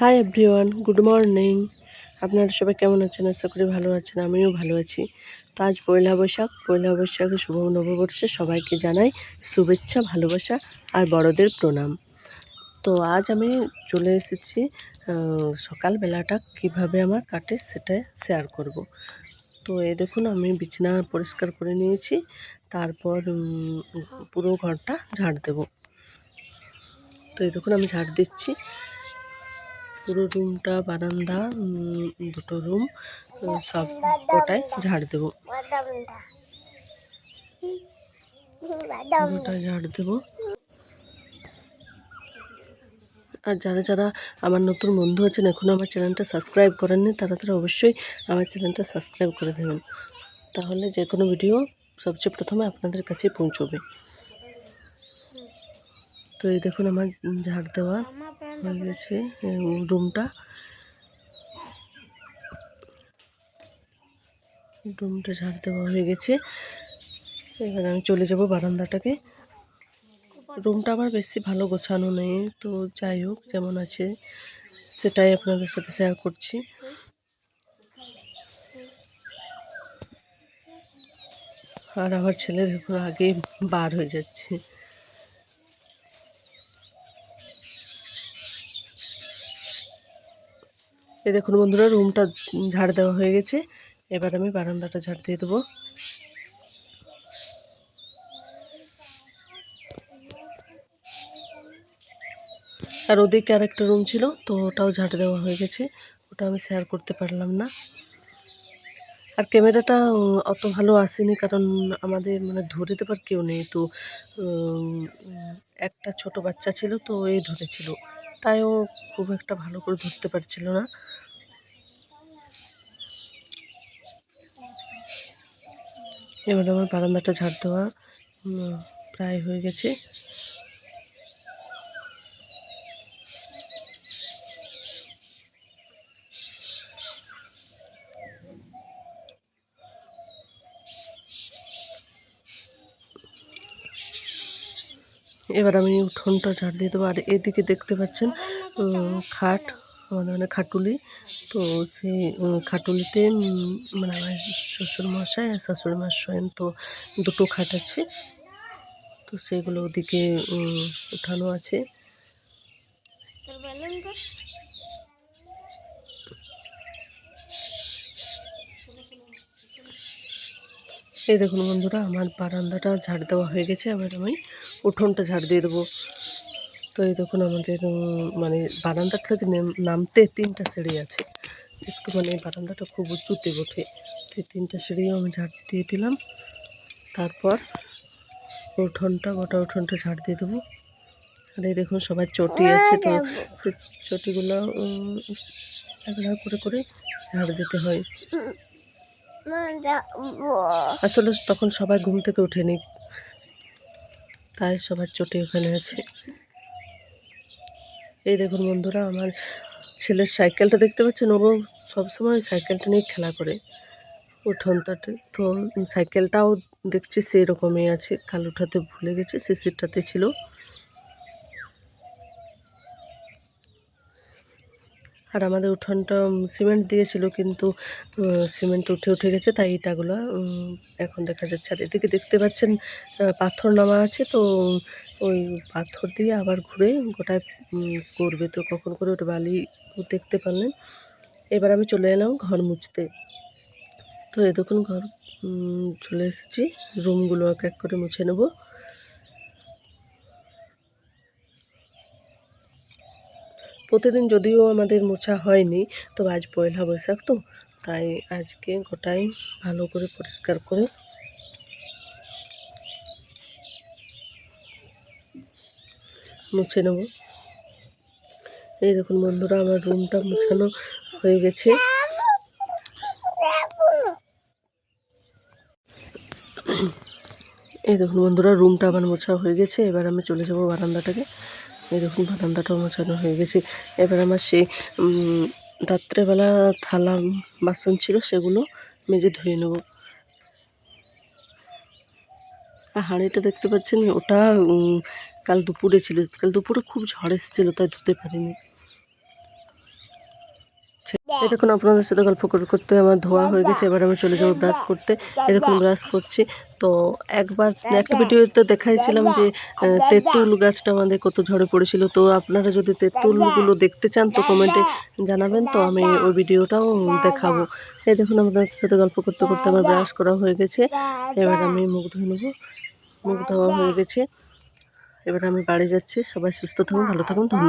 Hi everyone good morning আপনারা সবাই কেমন আছেন? আশা করি ভালো আছেন, আমিও ভালো আছি। তো আজ পয়লা বৈশাখ, পয়লা বৈশাখে শুভ নববর্ষে সবাইকে জানাই শুভেচ্ছা, ভালোবাসা আর বড়দের প্রণাম। তো আজ আমি চলে এসেছি সকালবেলাটা কীভাবে আমার কাটে সেটা শেয়ার করব। তো এ দেখুন, আমি বিছানা পরিষ্কার করে নিয়েছি, তারপর পুরো ঘরটা ঝাড় দেব। তো এই দেখুন, আমি ঝাড় দিচ্ছি। পুরো রুমটা, বারান্দা দুটো রুম সব কটায় ঝাড় দেবো। পুরোটা ঝাড় দেবো। আর যারা যারা আমার নতুন বন্ধু আছেন এখনও আমার চ্যানেলটা সাবস্ক্রাইব করেননি, তারা তারা অবশ্যই আমার চ্যানেলটা সাবস্ক্রাইব করে দেবেন। তাহলে যে কোনো ভিডিও সবচেয়ে প্রথমে আপনাদের কাছে পৌঁছবে। তো এই দেখুন আমার ঝাড় দেওয়া হয়ে গেছে রুমটা। রুমটা ঝাড় দেওয়া হয়ে গেছে। এবার আমি চলে যাব বারান্দাটাকে। রুমটা আমার বেশি ভালো গোছানো নেই, তো যাই হোক, যেমন আছে সেটাই আপনাদের সাথে শেয়ার করছি। আর আমার ছেলে দেখুন আগে বার হয়ে যাচ্ছে। এই দেখুন বন্ধুরা, রুমটা ঝাড় দেওয়া হয়ে গেছে। এবার আমি বারান্দাটা ঝাড় দিয়ে দেবো। আর ওদিকে আর একটা রুম ছিল, তো ওটাও ঝাড় দেওয়া হয়ে গেছে। ওটা আমি শেয়ার করতে পারলাম না। আর ক্যামেরাটা অত ভালো আসেনি, কারণ আমাদের মানে ধরে দেবার কেউ নেই। তো একটা ছোট বাচ্চা ছিল, তো এই ধরেছিল। তাই ও খুব একটা ভালো করে ধরতে পারছিল না। এবার আমার বারান্দাটা ঝাড় দেওয়া প্রায় হয়ে গেছে। এবার আমি উঠোনটা ঝাড় দিয়ে দেবো। আর এদিকে দেখতে পাচ্ছেন খাট। আমাদের মানে খাটুলি। তো সেই খাটুলিতে মানে আমার শ্বশুর মশাই আর শাশুড়ি মা শোয়েন তো দুটো খাট আছে। তো সেগুলো ওদিকে উঠানো আছে। এই দেখুন বন্ধুরা, আমার বারান্দাটা ঝাড় দেওয়া হয়ে গেছে। এবার আমি উঠোনটা ঝাড় দিয়ে দেবো। তো এই দেখুন আমাদের মানে বারান্দার থেকে নামতে তিনটা সিঁড়ি আছে। একটু মানে বারান্দাটা খুব উঁচুতে ওঠে তো তিনটা সিঁড়িও আমি ঝাড় দিয়ে দিলাম। তারপর উঠোনটা গোটা উঠোনটা ঝাড় দিয়ে দেবো। আর এই দেখুন সবার চটি আছে তো সে চটিগুলো একলা করে করে ঝাড় দিতে হয়। আসলে তখন সবাই ঘুম থেকে ওঠেনি। তাই সবার চটি ওখানে আছে। এই দেখুন বন্ধুরা, আমার ছেলের সাইকেলটা দেখতে পাচ্ছেন? ও সবসময় সাইকেলটা নিয়ে খেলা করে। উঠোনটাতে তো সাইকেলটাও দেখছি সেই রকমই আছে। কাল উঠাতে ভুলে গেছে শিশিরটাতে ছিল। আর আমাদের উঠোনটা সিমেন্ট দিয়েছিল কিন্তু সিমেন্ট উঠে উঠে গেছে, তাই ইটাগুলো এখন দেখা যাচ্ছে। আর এদিকে দেখতে পাচ্ছেন পাথর নামা আছে, তো ওই পাথর দিয়ে আবার ঘুরে গোটায় করবে তো কখন করে ওটা বালি দেখতে পারলেন। এবার আমি চলে এলাম ঘর মুছতে। তো এই দেখুন ঘর চলে এসেছি। রুমগুলো এক এক করে মুছে নেব। প্রতিদিন যদিও আমাদের মোছা হয়নি, তবে আজ পয়লা বৈশাখ তো, তাই আজকে গোটাই ভালো করে পরিষ্কার করে মুছে নেব। এই দেখুন বন্ধুরা, আমার রুমটা মুছানো হয়ে গেছে। এই দেখুন বন্ধুরা, রুমটা আমার মোছা হয়ে গেছে। এবার আমি চলে যাব বারান্দাটাকে। এই দেখুন বারান্দাটাও মোছানো হয়ে গেছে। এবার আমার সেই রাত্রেবেলা থালা, বাসন ছিল সেগুলো মেজে ধুয়ে নেব। আর হাঁড়িটা দেখতে পাচ্ছেন? ওটা কাল দুপুরে ছিল কাল দুপুরে খুব ঝড় এসেছিল তাই ধুতে পারিনি। এই দেখুন আপনাদের সাথে গল্প করতে আমার ধোয়া হয়ে গেছে এবার আমি চলে যাব ব্রাশ করতে। এই দেখুন ব্রাশ করছি। তো একবার একটা ভিডিওতে দেখাইছিলাম যে তেঁতুল গাছটা আমাদের কত ঝড়ে পড়েছিল। তো আপনারা যদি তেঁতুলগুলো দেখতে চান তো কমেন্টে জানাবেন। তো আমি ওই ভিডিওটাও দেখাবো। এই দেখুন আপনাদের সাথে গল্প করতে করতে আমার ব্রাশ করা হয়ে গেছে। এবার আমি মুখ ধুয়ে নেব। মুখ ধোয়া হয়ে গেছে। এবার আমি বাড়ি যাচ্ছি সবাই সুস্থ থাকুন ভালো থাকুন ধন্যবাদ।